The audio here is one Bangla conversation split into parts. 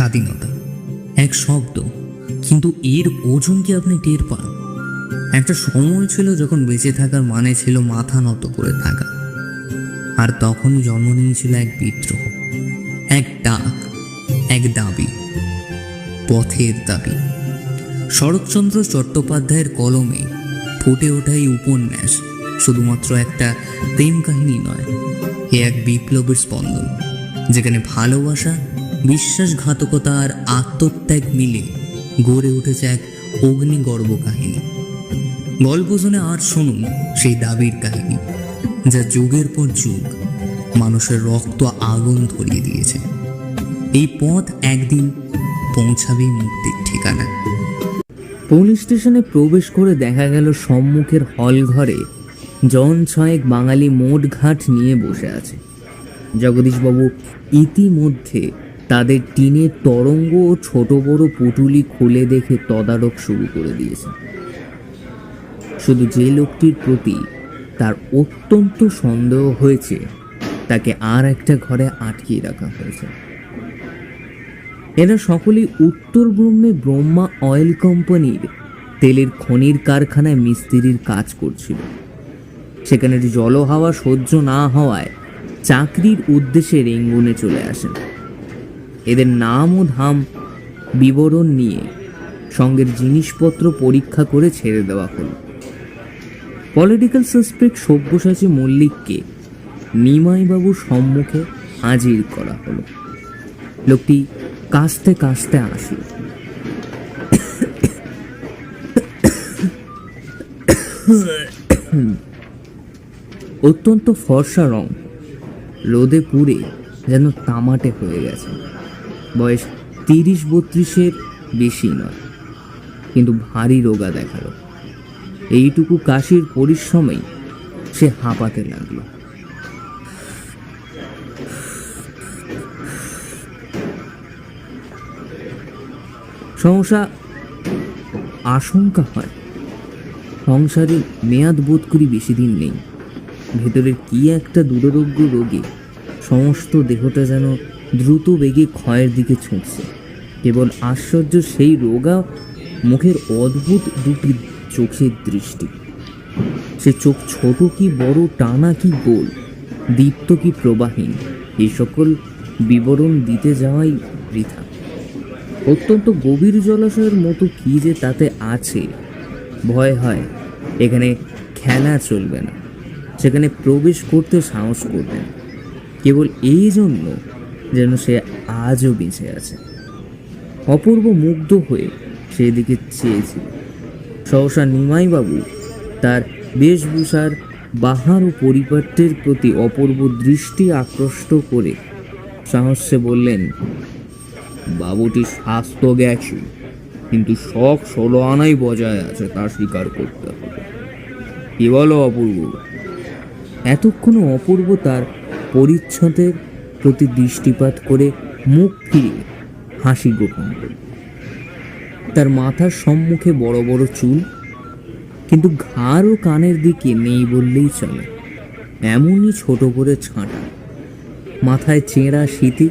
স্বাধীনতা। এক শব্দ, কিন্তু এর ওজন কি আপনি টের পান? একটা সময় ছিল যখন বেঁচে থাকার মানে ছিল মাথা নত করে থাকা। আর তখনই জন্ম নিয়েছিল এক বিদ্রোহ, এক ডাক, এক দাবি, পথের দাবি। শরৎচন্দ্র চট্টোপাধ্যায়ের কলমে ফুটে ওঠা এই উপন্যাস শুধুমাত্র একটা প্রেম কাহিনী নয়, এ এক বিপ্লবের স্পন্দন, যেখানে ভালোবাসা বিশ্বাসঘাতকতা আর আত্মত্যাগ মিলে গড়ে উঠেছে এক অগ্নিগর্ভ কাহিনী। গল্প শুনে আর শুনুন সেই দাবির কাহিনী, যা যুগের পর যুগ মানুষের রক্ত আগুন ধরিয়ে দিয়েছে। এই পথ একদিন পৌঁছাবে মুক্তির ঠিকানা। পুলিশ স্টেশনে প্রবেশ করে দেখা গেল সম্মুখের হল ঘরে জন ছয়েক বাঙালি মোট ঘাট নিয়ে বসে আছে। জগদীশবাবু ইতিমধ্যে তাদের টিনের তরঙ্গ ও ছোট বড় পুটুলি খুলে দেখে তদারক শুরু করে দিয়েছে। শুধু যে লোকটির প্রতি তার অত্যন্ত সন্দেহ হয়েছে, তাকে আর একটা ঘরে আটকিয়ে রাখা হয়েছে। এরা সকলেই উত্তর ব্রহ্মে ব্রহ্মা অয়েল কোম্পানির তেলের খনির কারখানায় মিস্ত্রির কাজ করছিল। সেখানের জল হাওয়া সহ্য না হওয়ায় চাকরির উদ্দেশ্যে রেঙ্গুনে চলে আসেন। এদের নাম ও ধাম বিবরণ নিয়ে সঙ্গের জিনিসপত্র পরীক্ষা করে ছেড়ে দেওয়া হলো। পলিটিক্যাল সাসপেক্ট সব্যসাচী মল্লিককে নিমাইবাবুর সম্মুখে হাজির করা হলো। লোকটি কাস্তে কাস্তে আসলো। অত্যন্ত ফর্সা রং, রোদে পুড়ে যেন তামাটে হয়ে গেছে। বয়স তিরিশ বত্রিশের বেশি নয়। কিন্তু ভারী রোগা দেখাল। এইটুকু কাশির পরিশ্রমেই সে হাঁপাতে লাগল। সহসা আশঙ্কা হয়। সংসারে মেয়াদ বোধ করি বেশি দিন নেই। ভেতরের কি একটা দুরারোগ্য রোগে সমস্ত দেহটা যেন দ্রুত বেগে ক্ষয়ের দিকে ছুটছে। কেবল আশ্চর্য সেই রোগা মুখের অদ্ভুত দুটি চোখের দৃষ্টি। সে চোখ ছোট কি বড়, টানা কি গোল, দীপ্ত কি প্রবাহীন এই সকল বিবরণ দিতে যাওয়াই বৃথা। অত্যন্ত গভীর জলাশয়ের মতো কি যে তাতে আছে, ভয় হয়। এখানে খেলা চলবে না। সেখানে প্রবেশ করতে সাহস করবে না। কেবল এই জন্য যেন সে আজও বেঁচে আছে। অপূর্ব মুগ্ধ হয়ে সেদিকে চেয়েছিল। সহসা নিমাইবাবু তার বেশভূষার বাহার ও পরিপাট্যের প্রতি অপূর্ব দৃষ্টি আকৃষ্ট করে সাহসে বললেন, বাবুটি স্বাস্থ্য গেছে, কিন্তু শখ ষোলো আনাই বজায় আছে, তা স্বীকার করতে হবে। কি বলো অপূর্ব? এতক্ষণ অপূর্ব তার পরিচ্ছদের প্রতি দৃষ্টিপাত করে মুখ ফিরিয়ে হাসি গোপন করল তার মাথার সম্মুখে বড় বড় চুল, কিন্তু ঘাড় ও কানের দিকে নেই বললেই চলে। এমনই ছোট করে ছাঁটা। মাথায় চেঁড়া স্মৃতি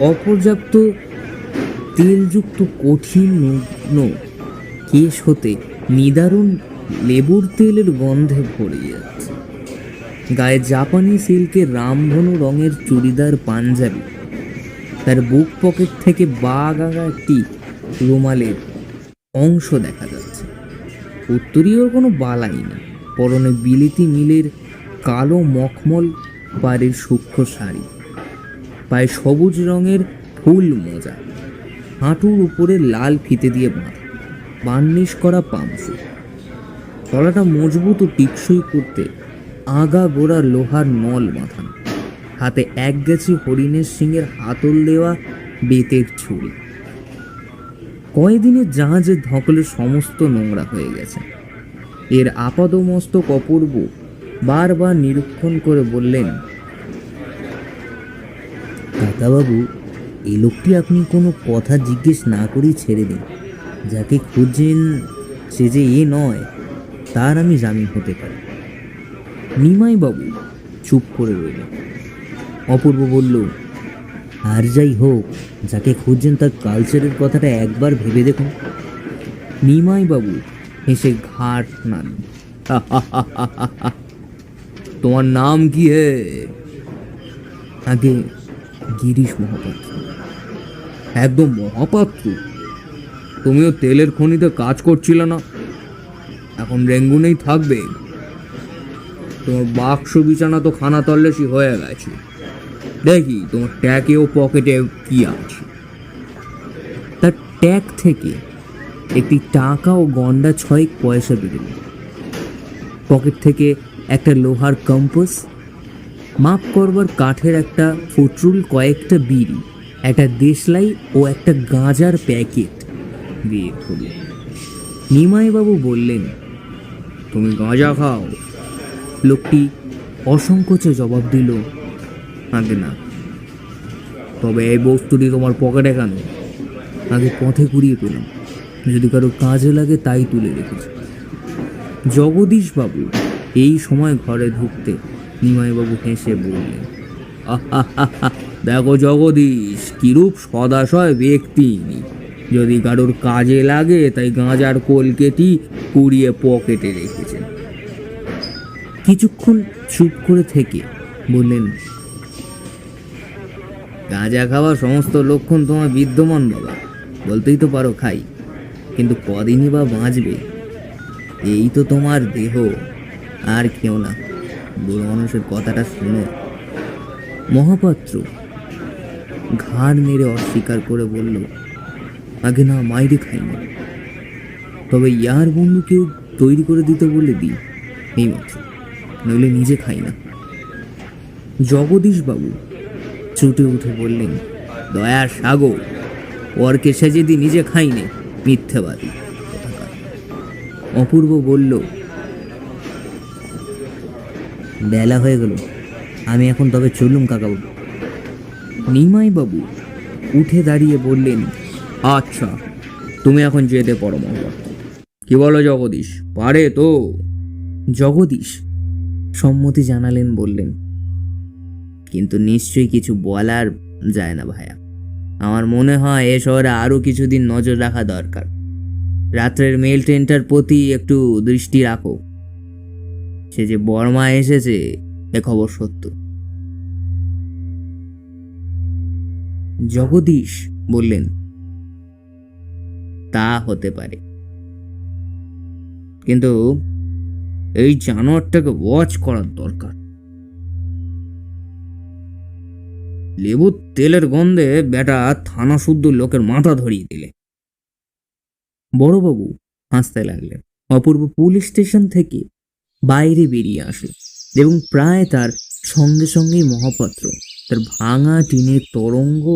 অপর্যাপ্ত তেলযুক্ত কঠিন নগ্ন কেশ হতে নিদারুণ লেবুর তেলের গন্ধে ভরে যাচ্ছে গায়ে জাপানি সিল্কের রামধনু রঙের চুড়িদার পাঞ্জাবি। তার বুক পকেট থেকে বাঘ আগা একটি রুমালের অংশ দেখা যাচ্ছে। উত্তরীয় কোনো বালাই না পরনে বিলিতি মিলের কালো মখমল পাড়ের সূক্ষ্ম শাড়ি। পায়ে সবুজ রঙের ফুল মোজা। হাঁটুর উপরে লাল ফিতে দিয়ে বাঁধা, বার্নিশ করা পামসু তলাটা মজবুত ও টিকসই করতে আগা গোড়া লোহার নল বাঁধানো। হাতে এক গেছি হরিণের সিংয়ের হাতল দেওয়া বেতের ছুরি। কয়দিনের জাহাজের ধকলে সমস্ত নোংরা হয়ে গেছে। এর আপাদমস্তক অপূর্ব বারবার নিরীক্ষণ করে বললেন, কাকাবাবু এই লোকটি আপনি কোনো কথা জিজ্ঞেস না করেই ছেড়ে দিন। যাকে খুঁজছেন সে যে এ নয়, তার আমি জামিন হতে পারি। নিমাই বাবু চুপ করে রইল। অপূর্ব বলল, আর যাই হোক, যাকে খুঁজছেন তার কালচারের কথাটা একবার ভেবে দেখুন। নিমাই বাবু হেসে ঘাট নান তোমার নাম কি হে? আগে গিরিশ মহাপাত্র। একদম মহাপাত্র? তুমিও তেলের খনিতে কাজ করছিলে না? এখন রেঙ্গুনেই থাকবে। তোমার বাক্স বিছানা তো খানা তল্লাশি হয়ে গেছে। দেখি তোমার ট্যাকে ও পকেটে কি আছে। তার ট্যাগ থেকে একটি টাকা ও গন্ডা ছয়েক পয়সা বেরোল পকেট থেকে একটা লোহার কম্পাস মাপ করবার কাঠের একটা ফুটরুল, কয়েকটা বিড়ি, একটা দেশলাই ও একটা গাঁজার প্যাকেট বের হলো নিমাইবাবু বললেন, তুমি গাঁজা খাও। লোকটি অসংকোচে জবাব দিল আগে না। তবে এই বস্তুটি তোমার পকেটে কেন? আগে পথে কুড়িয়ে পেলাম। যদি কারও কাজে লাগে তাই তুলে রেখেছি। জগদীশবাবু এই সময় ঘরে ঢুকতে নিমাইবাবু হেসে বললেন "আহাহাহা, দেখো জগদীশ কিরূপ সদাশয় ব্যক্তি। যদি কারোর কাজে লাগে তাই গাঁজার কলকেটি কুড়িয়ে পকেটে রেখেছেন। কিছুক্ষণ চুপ করে থেকে বললেন গাঁজা খাওয়া সমস্ত লক্ষণ তোমার বিদ্যমান, বাবা। বলতেই তো পারো খাই, কিন্তু কদিনই বা বাঁচবে? এই তো তোমার দেহ। আর কেউ না। বুড়ো মানুষের কথাটা শুনে। মহাপাত্র ঘাড় নেড়ে অস্বীকার করে বলল, আগে না মাইরে খাইনি তবে ইয়ার বন্ধু কেউ তৈরি করে দিতে বলে দিই, এই মাত্র। নইলে নিজে খাই না। জগদীশবাবু ছুটে উঠে বললেন দয়ার সাগর ওরকে সেজেদি নিজে খাইনে মিথ্যেবাদী। অপূর্ব বলল, বেলা হয়ে গেল, আমি এখন তবে চললুম কাকাবাবু নিমাই বাবু উঠে দাঁড়িয়ে বললেন আচ্ছা তুমি এখন যেতে পারো মহবা কি বলো জগদীশ, পারে তো? জগদীশ সম্মতি জানালেন বললেন, কিন্তু নিশ্চয়ই কিছু বলার যায় না ভাইয়া। আমার মনে হয় এ শহরে আরও কিছুদিন নজর রাখা দরকার। রাত্রের মেল ট্রেনটার প্রতি একটু দৃষ্টি রাখো। সে যে বর্মা এসেছে, এ খবর সত্য। জগদীশ বললেন, তা হতে পারে। কিন্তু এই জানোয়ারটাকে ওয়াচ করার দরকার। লেবুর তেলের গন্ধে বেটা থানা শুদ্ধ লোকের মাথা ধরিয়ে দিলে। বড়বাবু হাসতে লাগলেন। অপূর্ব পুলিশ স্টেশন থেকে বাইরে বেরিয়ে আসে এবং প্রায় তার সঙ্গে সঙ্গেই মহাপাত্র, তার ভাঙা টিনের তরঙ্গ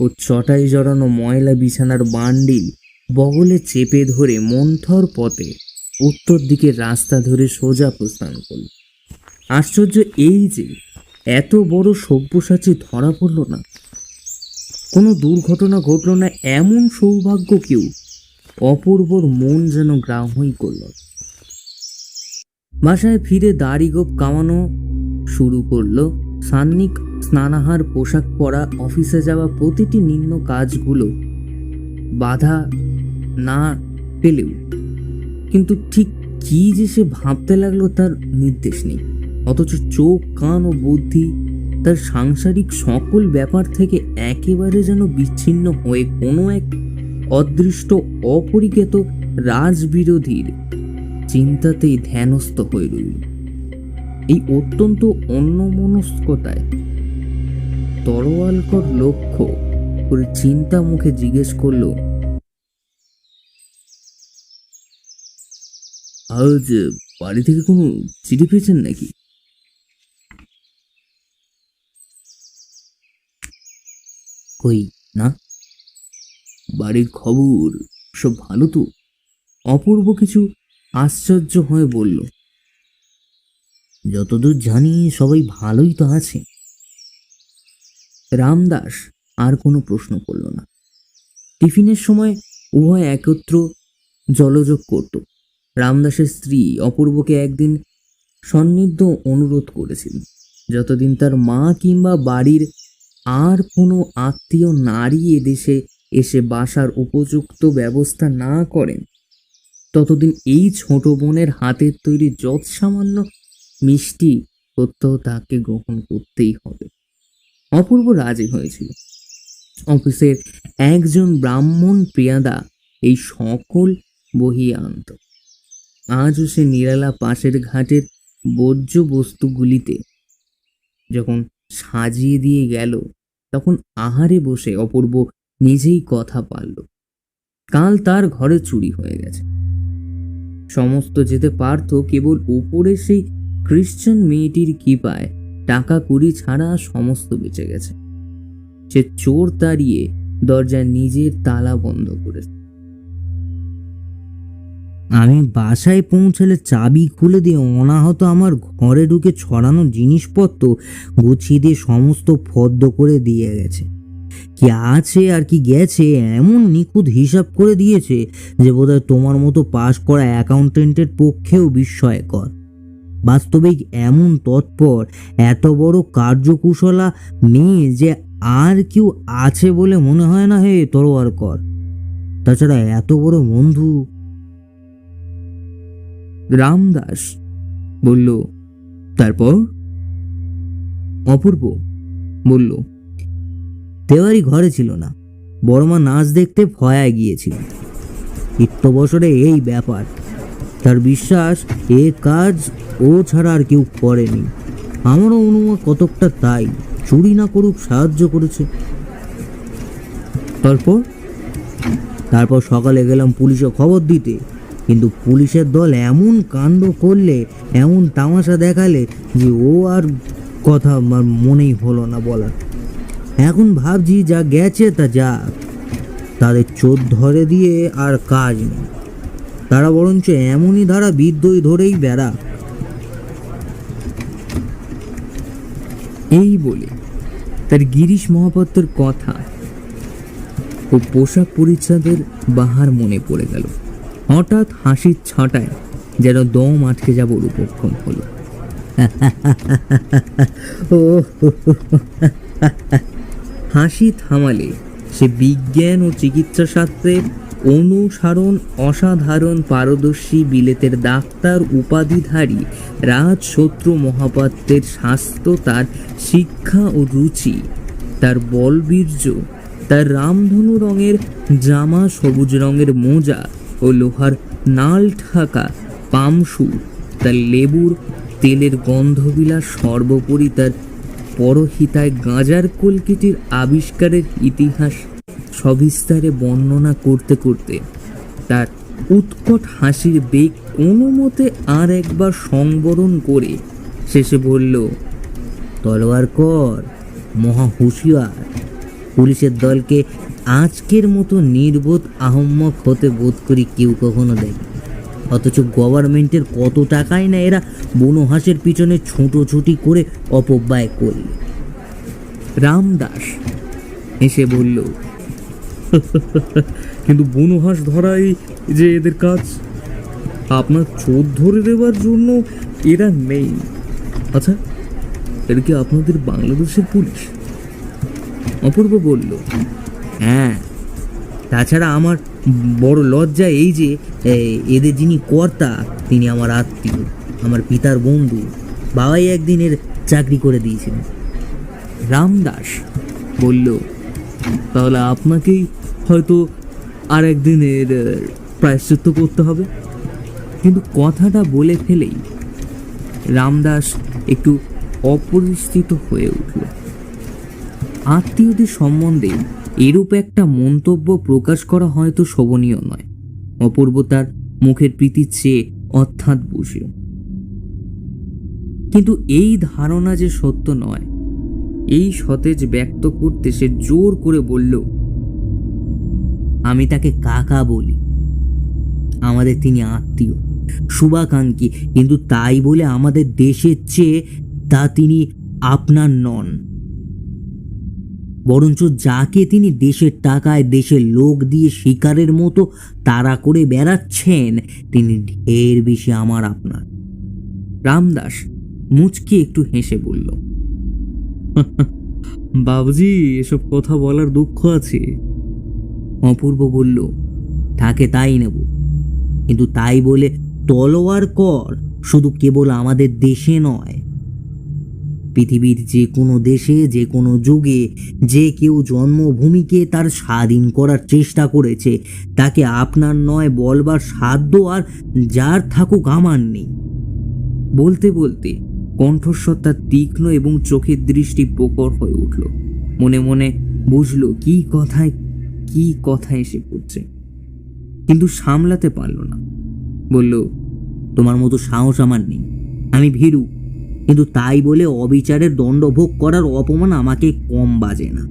ও চটাই জড়ানো ময়লা বিছানার বান্ডিল বগলে চেপে ধরে মন্থর পথে উত্তর দিকে রাস্তা ধরে সোজা প্রস্থান করল। আশ্চর্য এই যে, এত বড় সব্যসাচী ধরা পড়ল না। কোনো দুর্ঘটনা ঘটল না, এমন সৌভাগ্য কেউ, অপূর্বর মন যেন গ্রাহ্যই করল বাসায় ফিরে দাড়ি গোপ কামানো শুরু করল। সান্নিক স্নানাহার পোশাক পরা অফিসে যাওয়া প্রতিটি নিম্ন কাজগুলো বাধা না পেলেও কিন্তু ঠিক কি যে সে ভাবতে লাগল তার নির্দেশ নেই। অথচ চোখ, কান ও বুদ্ধি তার সাংসারিক সকল ব্যাপার থেকে একেবারে যেন বিচ্ছিন্ন হয়ে কোনো এক অদৃষ্ট, অপরিজ্ঞাত রাজবিরোধীর চিন্তাতেই ধ্যানস্থ হয়ে রইল। এই অত্যন্ত অন্যমনস্কতায় তরোয়ালকর লক্ষ্য করে চিন্তা মুখে জিজ্ঞেস করল আজ বাড়ি থেকে কোনো চিঠি পেয়েছেন নাকি? কই না? বাড়ির খবর সব ভালো তো? অপূর্ব কিছু আশ্চর্য হয়ে বলল যতদূর জানি সবাই ভালোই তো আছে। রামদাস আর কোনো প্রশ্ন করল না। টিফিনের সময় উভয় একত্র জলযোগ করত। রামদাসের স্ত্রী অপূর্বকে একদিন সন্নিধ্য অনুরোধ করেছিলেন যতদিন তার মা কিংবা বাড়ির আর কোনো আত্মীয় নারী এদেশে এসে বাসার উপযুক্ত ব্যবস্থা না করেন, ততদিন এই ছোট বোনের হাতের তৈরি যৎ সামান্য মিষ্টি প্রত্যহ তাকে গ্রহণ করতেই হবে। অপূর্ব রাজি হয়েছিল। অফিসের একজন ব্রাহ্মণ প্রিয়াদা এই সকল বহিয়ে আনত। আজও সে নিরালা পাশের ঘাটের বর্জ্য বস্তুগুলিতে যখন সাজিয়ে দিয়ে গেল, তখন আহারে বসে অপূর্ব নিজেই কথা পারল। কাল তার ঘরে চুরি হয়ে গেছে। সমস্ত যেতে পারত কেবল উপরে সেই খ্রিশ্চান মেয়েটির কৃপায় টাকা কুড়ি ছাড়া সমস্ত বেঁচে গেছে। সে চোর তাড়িয়ে দরজায় নিজের তালা বন্ধ করেছে। আমি বাসায় পৌঁছালে চাবি খুলে দিয়ে অনাহত আমার ঘরে ঢুকে ছড়ানো জিনিসপত্র গুছিয়ে দিয়ে সমস্ত ফদ্দ করে দিয়ে গেছে। কি আছে আর কি গেছে এমন নিখুঁত হিসাব করে দিয়েছে যে বোধহয় তোমার মতো পাশ করা অ্যাকাউন্টেন্টের পক্ষেও বিস্ময়কর। বাস্তবিক এমন তৎপর, এত বড় কার্যকুশলা মেয়ে যে আর কেউ আছে বলে মনে হয় না হে তরোয়ার কর তাছাড়া এত বড় বন্ধু রামদাস বলল, তারপর? অপূর্ব বলল, তেওয়ারি ঘরে ছিল না। বড়মা নাচ দেখতে ফয়ায় গিয়েছিল। ইত্য বছরে এই ব্যাপার। তার বিশ্বাস, এ কাজ ও ছাড়া আর কেউ করেনি। আমারও অনুমান কতকটা তাই, চুরি না করুক সাহায্য করেছে। তারপর? তারপর সকালে গেলাম পুলিশে খবর দিতে। কিন্তু পুলিশের দল এমন কাণ্ড করলে, এমন তামাশা দেখালে যে ও আর কথা আমার মনেই হলো না বলার। এখন ভাবছি যা গেছে তা যা তাদের চোর ধরে দিয়ে আর কাজ নেই। তারা বরঞ্চ এমনই ধারা বিদ্যই ধরেই বেড়া। এই বলে তার গিরিশ মহাপাত্রের কথা ও পোশাক পরিচ্ছদের বাহার মনে পড়ে গেল। হঠাৎ হাসির ছটায় যেন দম আটকে যাবার উপক্ষম হলো। ও হাসি থামালে সে বিজ্ঞান ও চিকিৎসা শাস্ত্রের অনুসারণ, অসাধারণ পারদর্শী বিলেতের ডাক্তার, উপাধিধারী, রাজশত্রু মহাপাত্রের স্বাস্থ্য, তার শিক্ষা ও রুচি, তার বলবীর্য, তার রামধনু রঙের জামা সবুজ রঙের মোজা ও লোহার নাল ঠাকা পামসু তার লেবুর তেলের গন্ধবিলা সর্বোপরি তার পরহিতায় গাঁজার কলকিটির আবিষ্কারের ইতিহাস সবিস্তারে বর্ণনা করতে করতে তার উৎকট হাসির বেগ কোনো মতে আর একবার সংবরণ করে শেষে বলল, তলোয়ার কর, মহা হুঁশিয়ার। পুলিশের দলকে আজকের মতো নির্বোধ আহম্মক হতে বোধ করি কেউ কখনো দেখে অথচ গভর্নমেন্টের কত টাকাই না এরা বনহাসের পিছনে ছুটোছুটি করে অপব্যয় করল। রামদাস এসে বলল, কিন্তু বনহাস ধরাই যে এদের কাজ, আপনার চোর ধরে দেওয়ার জন্য এরা নেই। আচ্ছা এর কি আপনাদের বাংলাদেশের পুলিশ? অপূর্ব বলল হ্যাঁ। তাছাড়া আমার বড় লজ্জা এই যে এদের যিনি কর্তা, তিনি আমার আত্মীয়, আমার পিতার বন্ধু, বাবাই একদিনের চাকরি করে দিয়েছিলেন। রামদাস বলল, তাহলে আপনাকেই হয়তো আর একদিনের প্রায়শ্চিত্ত করতে হবে। কিন্তু কথাটা বলে ফেলেই রামদাস একটু অপরিস্থিত হয়ে উঠল। আত্মীয়দের সম্বন্ধে এরূপ একটা মন্তব্য প্রকাশ করা হয়তো শোভনীয় নয়। অপূর্ব তার মুখের প্রীতির চেয়ে অর্থাৎ বুঝল কিন্তু এই ধারণা যে সত্য নয়, এই সতেজ ব্যক্ত করতে সে জোর করে বলল, আমি তাকে কাকা বলি। আমাদের তিনি আত্মীয়, শুভাকাঙ্ক্ষী, কিন্তু তাই বলে আমাদের দেশের চেয়ে তা তিনি আপনার নন। বরঞ্চ যাকে তিনি দেশের টাকায় দেশের লোক দিয়ে শিকারের মতো তাড়া করে বেড়াচ্ছেন, তিনি ঢের বেশি আমার আপনার। রামদাস মুচকি একটু হেসে বলল বাবুজি, এসব কথা বলার দুঃখ আছে। অপূর্ব বলল থাকে তাই নেব। কিন্তু তাই বলে তলোয়ার কর শুধু কেবল আমাদের দেশে নয় পৃথিবীর যে কোনো দেশে, যে কোনো যুগে, যে কেউ জন্মভূমিকে তার স্বাধীন করার চেষ্টা করেছে। তাকে আপনার নয়, বলবার সাধ্য আর যার থাকুক আমার নেই। বলতে বলতে কণ্ঠস্বর তার তীক্ষ্ণ এবং চোখের দৃষ্টি প্রকট হয়ে উঠল। মনে মনে বুঝলো কি কথায়, কি কথা এসে পড়ছে। কিন্তু সামলাতে পারল না। বলল, তোমার মতো সাহস আমার নেই। আমি ভীরু। কিন্তু তাই বলে অবিচারের দণ্ডভোগ করার অপমান আমাকে কম বাজে না।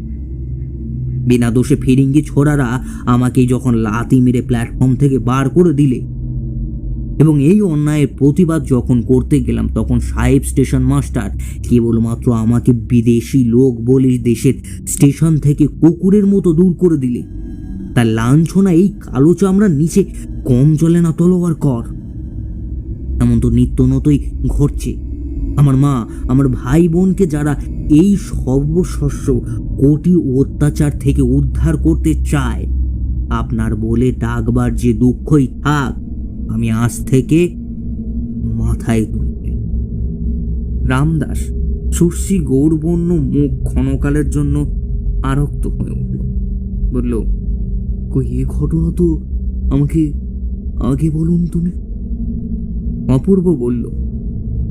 বিনা দোষে ফিরিঙ্গি ছোড়ারা আমাকে যখন লাতি মেরে প্ল্যাটফর্ম থেকে বার করে দিলে এবং এই অন্যায়ের প্রতিবাদ যখন করতে গেলাম, তখন সাহেব স্টেশন মাস্টার কেবলমাত্র আমাকে বিদেশি লোক বলে দেশের স্টেশন থেকে কুকুরের মতো দূর করে দিলে। তার লাঞ্ছনা এই কালো চামড়ার নিচে কম চলে না তলোয়ার কর। এমন তো নিত্য নতই ঘটছে। আমার মা, আমার ভাই বোনকে যারা এই সর্বশস্য কোটি অত্যাচার থেকে উদ্ধার করতে চায়, আপনার বলে ডাকবার যে দুঃখই থাক, আমি আজ থেকে মাথায় তুলি রামদাস সুশ্রী গৌরবর্ণ মুখ ক্ষণকালের জন্য আরক্ত হয়ে উঠল। বলল, কই, এ ঘটনা তো আমাকে, আগে বলুন তুমি? অপূর্ব বলল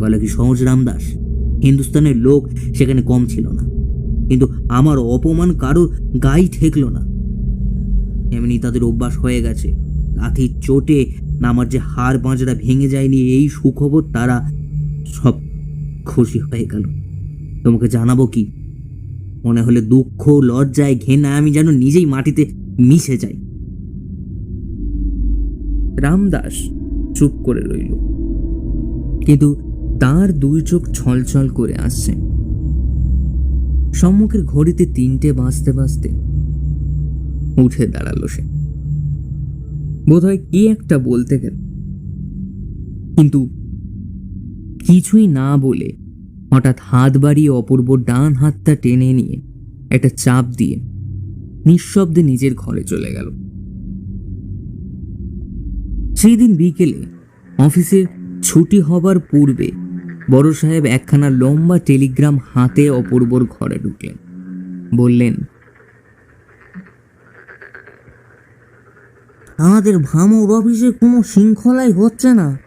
বলে কি সহজ রামদাস? হিন্দুস্তানের লোক সেখানে কম ছিল না। কিন্তু আমার অপমান কারোর গায়ে ঠেকলো না। এমনি তাদের অভ্যাস হয়ে গেছে। লাঠির চোটে আমার যে হাড় পাঁজরা ভেঙে যায়নি এই সুখবর তারা সব খুশি হয়ে গেল। তোমাকে জানাব কি? মনে হলে দুঃখ, লজ্জায় ঘেনা আমি যেন নিজেই মাটিতে মিশে যাই। রামদাস চুপ করে রইল। কিন্তু তার দুই চোখ ছলছল করে আসছে। সম্মুখের ঘড়িতে তিনটে বাঁচতে বাজতে উঠে দাঁড়াল সে। বোধহয় কি একটা বলতে গেল। কিন্তু কিছুই না বলে হঠাৎ হাত বাড়িয়ে অপূর্ব ডান হাতটা টেনে নিয়ে একটা চাপ দিয়ে নিঃশব্দে নিজের ঘরে চলে গেল। সেই দিন বিকেলে অফিসের ছুটি হবার পূর্বে বড় সাহেব একখানা লম্বা টেলিগ্রাম হাতে অপূর্বর ঘরে ঢুকলেন। বললেন, আমাদের ভামর অফিসে কোনো শৃঙ্খলাই হচ্ছে না।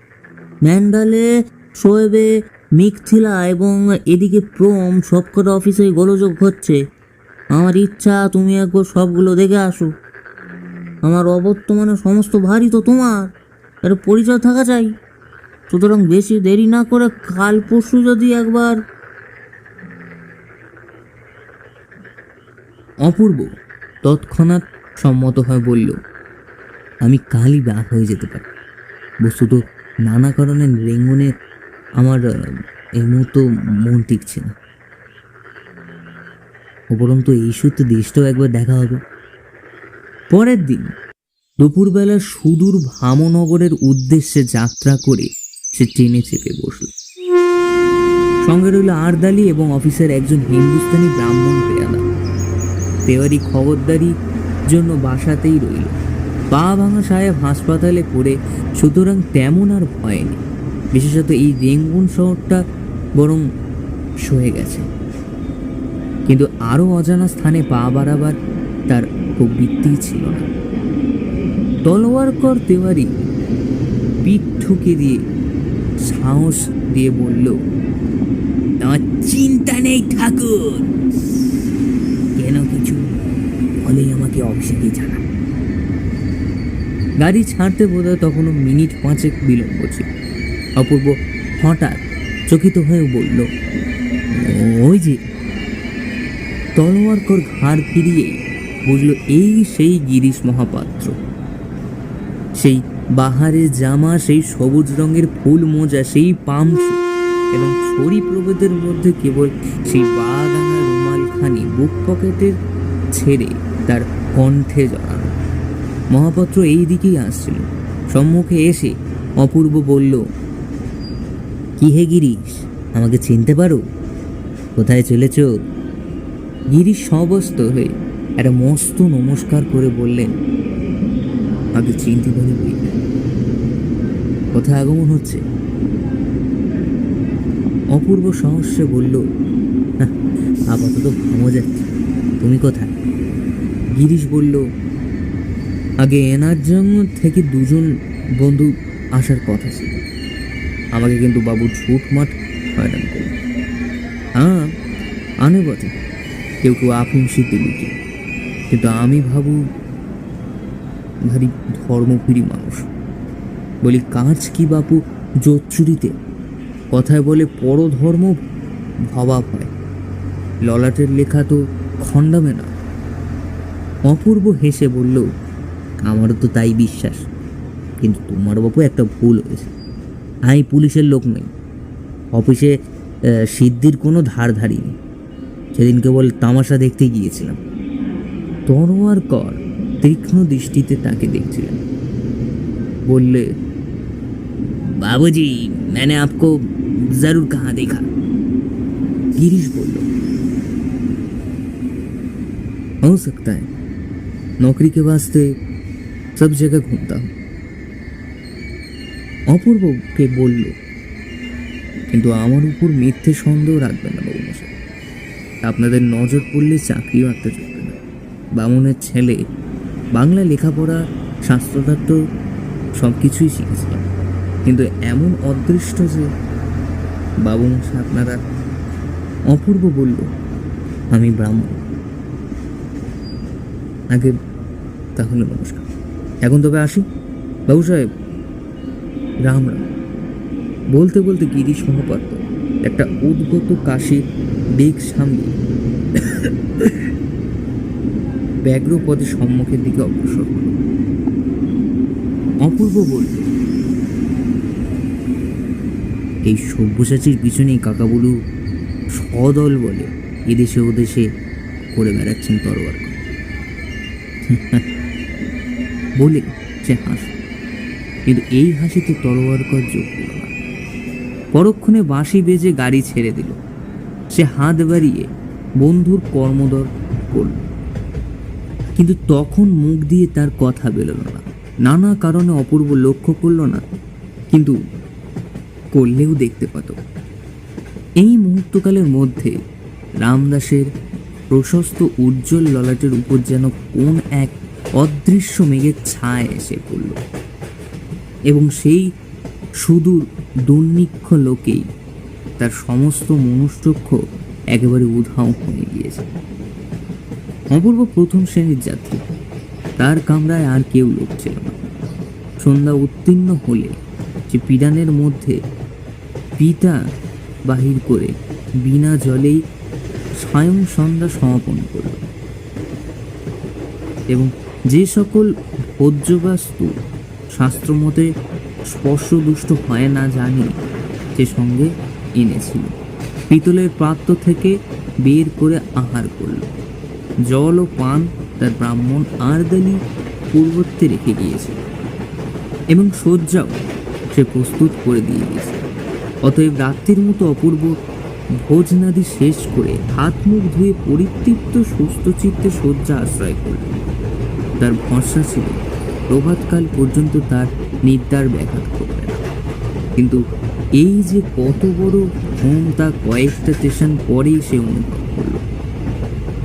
ম্যান্ডালে শোয়েবে মিকথিলা এবং এদিকে প্রোম সবকটা অফিসে গোলযোগ হচ্ছে। আমার ইচ্ছা, তুমি একবার সবগুলো দেখে আসো। আমার অবর্তমানে সমস্ত ভারী তো তোমার। এর পরিচয় থাকা চাই। সুতরাং বেশি দেরি না করে কাল পরশু যদি একবার অপূর্ব তৎক্ষণাৎ সম্মত হয়ে বলল, আমি কালই ব্যাক হয়ে যেতে পারি। বস্তুত নানা কারণে রেঙ্গনে আমার এই মুহূর্ত মন টিকছে না। উপরন্তু এই সূত্রে দেশটাও একবার দেখা হবে। পরের দিন দুপুরবেলা সুদূর ভামনগরের উদ্দেশ্যে যাত্রা করে সে ট্রেনে চেপে বসল। সঙ্গে রইল আরদালি এবং অফিসের একজন হিন্দুস্তানি ব্রাহ্মণ পেয়াদা তেওয়ারি খবরদারি জন্য বাসাতেই রইল। পা ভাঙা সাহেব হাসপাতালে পড়ে, সুতরাং তেমন আর ভয় নেই। বিশেষত এই রেঙ্গুন শহরটা বরং সয়ে গেছে। কিন্তু আরও অজানা স্থানে পা বাড়াবার তার প্রবৃত্তিই ছিল না। তলোয়ার কর তেওয়ারি পিঠ ঠুকে দিয়ে সাহস দিয়ে বলল আমার চিন্তা নেই, ঠাকুর। কেন কিছু হলেই আমাকে অফিসে জানা গাড়ি ছাড়তে বোধহয় তখনও মিনিট পাঁচেক বিলম্ব ছিল। অপূর্ব হঠাৎ চকিত হয়ে বলল, ওই যে তলোয়ার কর ঘাড় ফিরিয়ে বুঝল, এই সেই গিরিশ মহাপাত্র। সেই বাহারের জামা, সেই সবুজ রঙের ফুল মোজা, সেই পামসু এবং ছড়ি প্রভেদের মধ্যে কেবল সেই বাগানা রুমালখানি বুক পকেটের ছেড়ে তার কণ্ঠে জড়ানো। মহাপাত্র এই দিকেই আসছিল। সম্মুখে এসে অপূর্ব বলল, কি হে গিরিশ, আমাকে চিনতে পারো? কোথায় চলেছ? গিরিশ সবস্ত হয়ে একটা মস্ত নমস্কার করে বললেন, আগে হয়ে বললেন কোথায় আগমন হচ্ছে। অপূর্ব সহস্যে বলল "হাহ, আপাতত ভামো যাচ্ছে তুমি কোথায়? গিরিশ বলল আগে এনার জন্য থেকে দুজন বন্ধু আসার কথা ছিল। আমাকে কিন্তু বাবু ছুট মাঠ হয়রান করল হ্যাঁ আনে বটে। কেউ কেউ আফিম সিদ্ধি লুকিয়ে। কিন্তু আমি ভাবু ভারী ধর্মপ্রিয় মানুষ। বলি কাঁচ কি বাপু জোচ্চুরিতে? কথায় বলে, পরধর্ম ভাবা হয়। ললাটের লেখা তো খণ্ডাবে না। অপূর্ব হেসে বলল, আমারও তো তাই বিশ্বাস, কিন্তু তোমার বাপু একটা ভুল হয়েছে। আমি পুলিশের লোক নই। অফিসে সিদ্ধির কোনো ধার ধারিনি। সেদিন কেবল তামাশা দেখতে গিয়েছিলাম। তরোয়ার কর তীক্ষ্ণ দৃষ্টিতে তাকে দেখছিলেন। বললে बाबूजी मैंने आपको जरूर कहाँ देखा गिरीश बोलो हो सकता है नौकरी के वास्ते सब जगह घूमता हूँ অপূর্বকে বলল কিন্তু আমার উপর মিথ্যে সন্দেহ রাখবেন না বাবু মশাই আপনাদের নজর পড়লে চাকরিও একটা চলবে না বামুনের ছেলে বাংলা লেখাপড়া শাস্ত্রতত্ত্ব সব কিছুই শিখেছিলাম কিন্তু এমন অদৃষ্ট যে, বাবু মশাই আপনারা অপূর্ব বলল, আমি ব্রাহ্মণ। আগে তাহলে নমস্কার। এখন তবে আসি। বাবু সাহেব, রাম রাম। বলতে বলতে গিরিশ মহাপাত্র একটা উদ্গত কাশির বেগ সামনে ব্যগ্র পদে সম্মুখের দিকে অগ্রসর অপূর্ব বলল এই সব্যসাচীর পিছনেই কাকাবুলু সদল বলে এদেশে ওদেশে করে বেড়াচ্ছেন তরোয়ার করে। বলে সে হাস। কিন্তু এই হাসিতে তরোয়ার কর যোগ দিল না। পরক্ষণে বাঁশি বেজে গাড়ি ছেড়ে দিল। সে হাত বাড়িয়ে বন্ধুর কর্মদর করল। কিন্তু তখন মুখ দিয়ে তার কথা বেরোল না। নানা কারণে অপূর্ব লক্ষ্য করল না। কিন্তু করলেও দেখতে পেত। এই মুহূর্তকালের মধ্যে রামদাসের প্রশস্ত উজ্জ্বল ললাটের উপর যেন কোন এক অদৃশ্য মেঘের ছায়া এসে পড়ল। এবং সেই সুদূর দুর্নিক্ষ লোকেই তার সমস্ত মনুষ্যক্ষ একেবারে উধাও হয়ে গিয়েছে। অপূর্ব প্রথম শ্রেণির যাত্রী, তার কামরায় আর কেউ লোক ছিল না। সন্ধ্যা উত্তীর্ণ হলে যে পিরানের মধ্যে পিতা বাহির করে বিনা জলেই স্বয়ং সন্ধ্যা সমাপন করল। এবং যে সকল ভোজ্যবাস্তু শাস্ত্রমতে স্পর্শদুষ্ট হয় না জানি, সে সঙ্গে এনেছিল। পিতলের পাত্র থেকে বের করে আহার করল। জল ও পান তার ব্রাহ্মণ আরদালি পূর্বত্বে রেখে গিয়েছে এবং শয্যাও সে প্রস্তুত করে দিয়ে গেছে অতএব রাত্রির মতো অপূর্ব ভোজনাদি শেষ করে হাত মুখ ধুয়ে পরিতৃপ্ত সুস্থ চিত্তে শয্যা আশ্রয় করল তার ভরসা ছিল প্রভাতকাল পর্যন্ত তার নিদ্রার ব্যাঘাত করবে না। কিন্তু এই যে কত বড় ঘুম তা কয়েকটা স্টেশন পরেই সে অনুভব করল।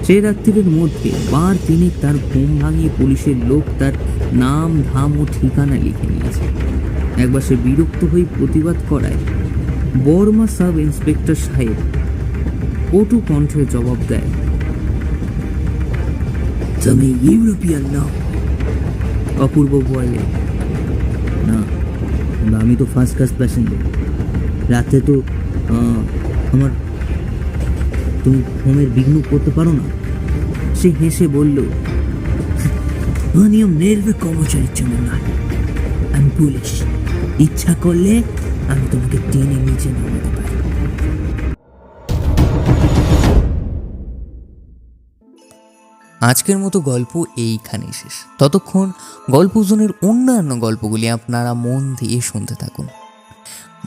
সে রাত্রির মধ্যে বার তিনি তার ঘুম ভাঙিয়ে পুলিশের লোক তার নাম, ধাম ও ঠিকানা লিখে নিয়েছে। একবার সে বিরক্ত হয়ে প্রতিবাদ করায় বর্মা সাব ইন্সপেক্টর সাহেব কটু কণ্ঠে জবাব দেয় তুমি ইউরোপিয়ান নাও অপূর্ব বলে, না আমি তো ফার্স্ট ক্লাস প্যাসেঞ্জার রাতে তো আমার, তুমি ঘুমের বিঘ্ন করতে পারো না? সে হেসে বলল নিয়ম রেলওয়ে কর্মচারীর জন্য না আমি পুলিশ। ইচ্ছা করলে আমি তোমাকে টেনে নিচে নামাতে পারি। আজকের মতো গল্প এইখানেই শেষ। ততক্ষণ গল্প গল্পজনের অন্যান্য গল্পগুলি আপনারা মন দিয়ে শুনতে থাকুন।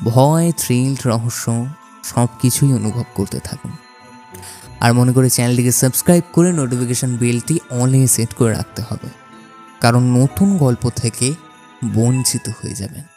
ভয় থ্রিল রহস্য সব কিছুই অনুভব করতে থাকুন। আর মনে করে চ্যানেলটিকে সাবস্ক্রাইব করে নোটিফিকেশান বেলটি অনে সেট করে রাখতে হবে। কারণ নতুন গল্প থেকে বঞ্চিত হয়ে যাবেন।